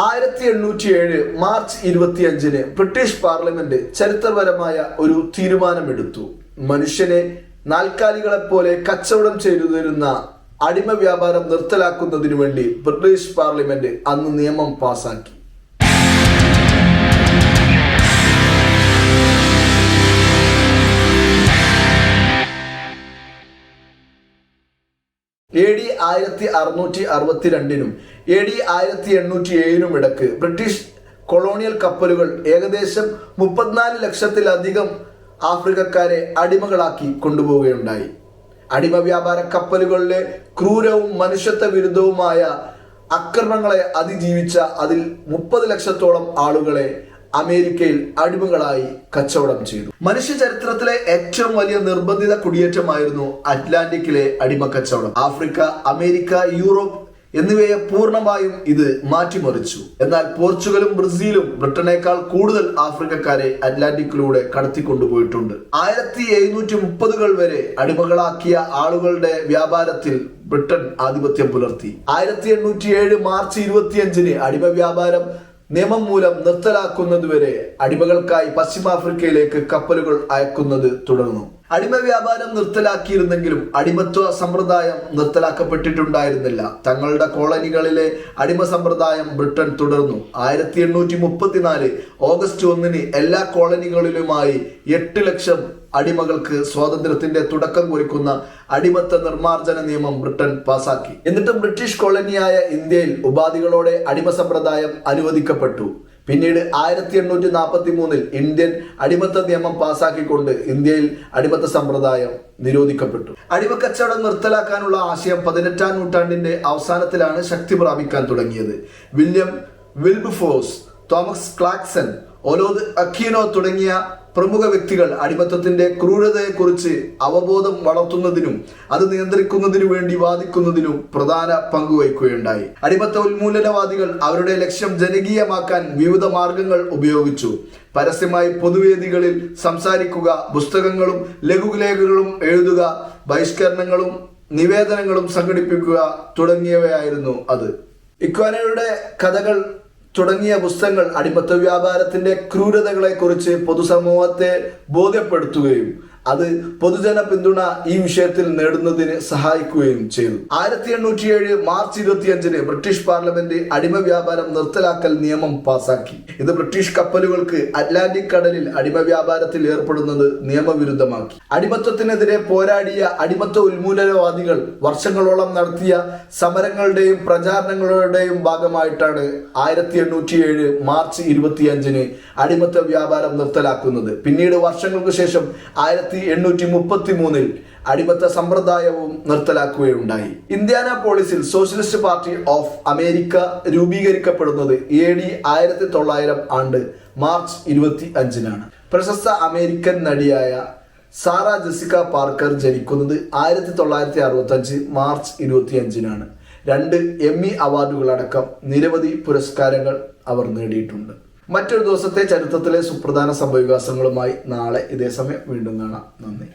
ആയിരത്തി എണ്ണൂറ്റി ഏഴ് മാർച്ച് ഇരുപത്തിയഞ്ചിന് ബ്രിട്ടീഷ് പാർലമെന്റ് ചരിത്രപരമായ ഒരു തീരുമാനമെടുത്തു. മനുഷ്യനെ നാൽക്കാലികളെ പോലെ കച്ചവടം ചെയ്തു തരുന്ന അടിമ വ്യാപാരം നിർത്തലാക്കുന്നതിനു വേണ്ടി ബ്രിട്ടീഷ് പാർലമെന്റ് അന്ന് നിയമം പാസാക്കി. എ ഡി ആയിരത്തി അറുന്നൂറ്റി അറുപത്തി രണ്ടിനും എ ഡി ആയിരത്തി എണ്ണൂറ്റി ഏഴിനും ഇടയ്ക്ക് ബ്രിട്ടീഷ് കൊളോണിയൽ കപ്പലുകൾ ഏകദേശം മുപ്പത്തിനാല് ലക്ഷത്തിലധികം ആഫ്രിക്കക്കാരെ അടിമകളാക്കി കൊണ്ടുപോവുകയുണ്ടായി. അടിമ വ്യാപാര കപ്പലുകളിലെ ക്രൂരവും മനുഷ്യത്വ വിരുദ്ധവുമായ അക്രമങ്ങളെ അതിജീവിച്ച അതിൽ മുപ്പത് ലക്ഷത്തോളം ആളുകളെ അമേരിക്കയിൽ അടിമകളായി കച്ചവടം ചെയ്തു. മനുഷ്യ ചരിത്രത്തിലെ ഏറ്റവും വലിയ നിർബന്ധിത കുടിയേറ്റമായിരുന്നു അറ്റ്ലാന്റിക്കിലെ അടിമ കച്ചവടം. ആഫ്രിക്ക അമേരിക്ക യൂറോപ്പ് എന്നിവയെ പൂർണമായും ഇത് മാറ്റിമറിച്ചു. എന്നാൽ പോർച്ചുഗലും ബ്രസീലും ബ്രിട്ടനേക്കാൾ കൂടുതൽ ആഫ്രിക്കക്കാരെ അറ്റ്ലാന്റിക്കിലൂടെ കടത്തിക്കൊണ്ടുപോയിട്ടുണ്ട്. ആയിരത്തി എഴുന്നൂറ്റി മുപ്പതുകൾ വരെ അടിമകളാക്കിയ ആളുകളുടെ വ്യാപാരത്തിൽ ബ്രിട്ടൻ ആധിപത്യം പുലർത്തി. ആയിരത്തി എണ്ണൂറ്റി ഏഴ് മാർച്ച് ഇരുപത്തിയഞ്ചിന് അടിമ വ്യാപാരം നിയമം മൂലം നിർത്തലാക്കുന്നതുവരെ അടിമകൾക്കായി പശ്ചിമാഫ്രിക്കയിലേക്ക് കപ്പലുകൾ അയക്കുന്നത് തുടർന്നു. അടിമ വ്യാപാരം നിർത്തലാക്കിയിരുന്നെങ്കിലും അടിമത്വ സമ്പ്രദായം നിർത്തലാക്കപ്പെട്ടിട്ടുണ്ടായിരുന്നില്ല. തങ്ങളുടെ കോളനികളിലെ അടിമ സമ്പ്രദായം ബ്രിട്ടൻ തുടർന്നു. ആയിരത്തി എണ്ണൂറ്റി മുപ്പത്തിനാല് ഓഗസ്റ്റ് ഒന്നിന് എല്ലാ കോളനികളിലുമായി എട്ട് ലക്ഷം അടിമകൾക്ക് സ്വാതന്ത്ര്യത്തിന്റെ തുടക്കം കുറിക്കുന്ന അടിമത്ത നിർമ്മാർജന നിയമം ബ്രിട്ടൻ പാസാക്കി. എന്നിട്ടും ബ്രിട്ടീഷ് കോളനിയായ ഇന്ത്യയിൽ ഉപാധികളോടെ അടിമ സമ്പ്രദായം അനുവദിക്കപ്പെട്ടു. പിന്നീട് ആയിരത്തി എണ്ണൂറ്റി നാൽപ്പത്തി മൂന്നിൽ ഇന്ത്യൻ അടിമത്ത നിയമം പാസാക്കിക്കൊണ്ട് ഇന്ത്യയിൽ അടിമത്ത സമ്പ്രദായം നിരോധിക്കപ്പെട്ടു. അടിമക്കച്ചവടം നിർത്തലാക്കാനുള്ള ആശയം പതിനെട്ടാം നൂറ്റാണ്ടിന്റെ അവസാനത്തിലാണ് ശക്തി പ്രാപിക്കാൻ തുടങ്ങിയത്. William Wilberforce Thomas Clarkson Olaudah Equiano തുടങ്ങിയ പ്രമുഖ വ്യക്തികൾ അടിമത്തത്തിന്റെ ക്രൂരതയെക്കുറിച്ച് അവബോധം വളർത്തുന്നതിനും അത് നിയന്ത്രിക്കുന്നതിനു വേണ്ടി വാദിക്കുന്നതിനും പ്രധാന പങ്കുവയ്ക്കുകയുണ്ടായി അടിമത്ത ഉന്മൂലനവാദികൾ അവരുടെ ലക്ഷ്യം ജനകീയമാക്കാൻ വിവിധ മാർഗങ്ങൾ ഉപയോഗിച്ചു. പരസ്യമായി പൊതുവേദികളിൽ സംസാരിക്കുക പുസ്തകങ്ങളും ലഘുലേഖകളും എഴുതുക ബഹിഷ്കരണങ്ങളും നിവേദനങ്ങളും സംഘടിപ്പിക്കുക തുടങ്ങിയവയായിരുന്നു അത്. ഇക്വാനയുടെ കഥകൾ തുടങ്ങിയ പുസ്തകങ്ങൾ അടിമത്ത വ്യാപാരത്തിന്റെ ക്രൂരതകളെക്കുറിച്ച് പൊതുസമൂഹത്തെ ബോധ്യപ്പെടുത്തുകയും അത് പൊതുജന പിന്തുണ ഈ വിഷയത്തിൽ നേടുന്നതിന് സഹായിക്കുകയും ചെയ്തു. ആയിരത്തി എണ്ണൂറ്റി ഏഴ് മാർച്ച് ഇരുപത്തിയഞ്ചിന് ബ്രിട്ടീഷ് പാർലമെന്റ് അടിമ വ്യാപാരം നിർത്തലാക്കൽ നിയമം പാസാക്കി. ഇത് ബ്രിട്ടീഷ് കപ്പലുകൾക്ക് അറ്റ്ലാന്റിക് കടലിൽ അടിമ വ്യാപാരത്തിൽ ഏർപ്പെടുന്നത് നിയമവിരുദ്ധമാക്കി. അടിമത്വത്തിനെതിരെ പോരാടിയ അടിമത്വ ഉന്മൂലനവാദികൾ വർഷങ്ങളോളം നടത്തിയ സമരങ്ങളുടെയും പ്രചാരണങ്ങളുടെയും ഭാഗമായിട്ടാണ് ആയിരത്തി എണ്ണൂറ്റി ഏഴ് മാർച്ച് ഇരുപത്തിയഞ്ചിന് അടിമത്വ വ്യാപാരം നിർത്തലാക്കുന്നത്. പിന്നീട് വർഷങ്ങൾക്ക് ശേഷം ആയിരത്തി എണ്ണൂറ്റി മുപ്പത്തി മൂന്നിൽ അടിമത്ത സമ്പ്രദായവും നിർത്തലാക്കുകയുണ്ടായി. ഇന്ത്യാന പോളിസിൽ സോഷ്യലിസ്റ്റ് പാർട്ടി ഓഫ് അമേരിക്ക രൂപീകരിക്കപ്പെടുന്നത് എ ഡി ആയിരത്തി തൊള്ളായിരം ആണ്ട് മാർച്ച് ഇരുപത്തി അഞ്ചിനാണ് പ്രശസ്ത അമേരിക്കൻ നടിയായ സാറ ജെസിക്ക പാർക്കർ ജനിക്കുന്നത് ആയിരത്തി തൊള്ളായിരത്തി അറുപത്തി അഞ്ച് മാർച്ച് ഇരുപത്തി അഞ്ചിനാണ് രണ്ട് എം ഇ അവാർഡുകളടക്കം നിരവധി പുരസ്കാരങ്ങൾ അവർ നേടിയിട്ടുണ്ട്. മറ്റൊരു ദിവസത്തെ ചരിത്രത്തിലെ സുപ്രധാന സംഭവവികാസങ്ങളുമായി നാളെ ഇതേ സമയം വീണ്ടും കാണാം. നന്ദി.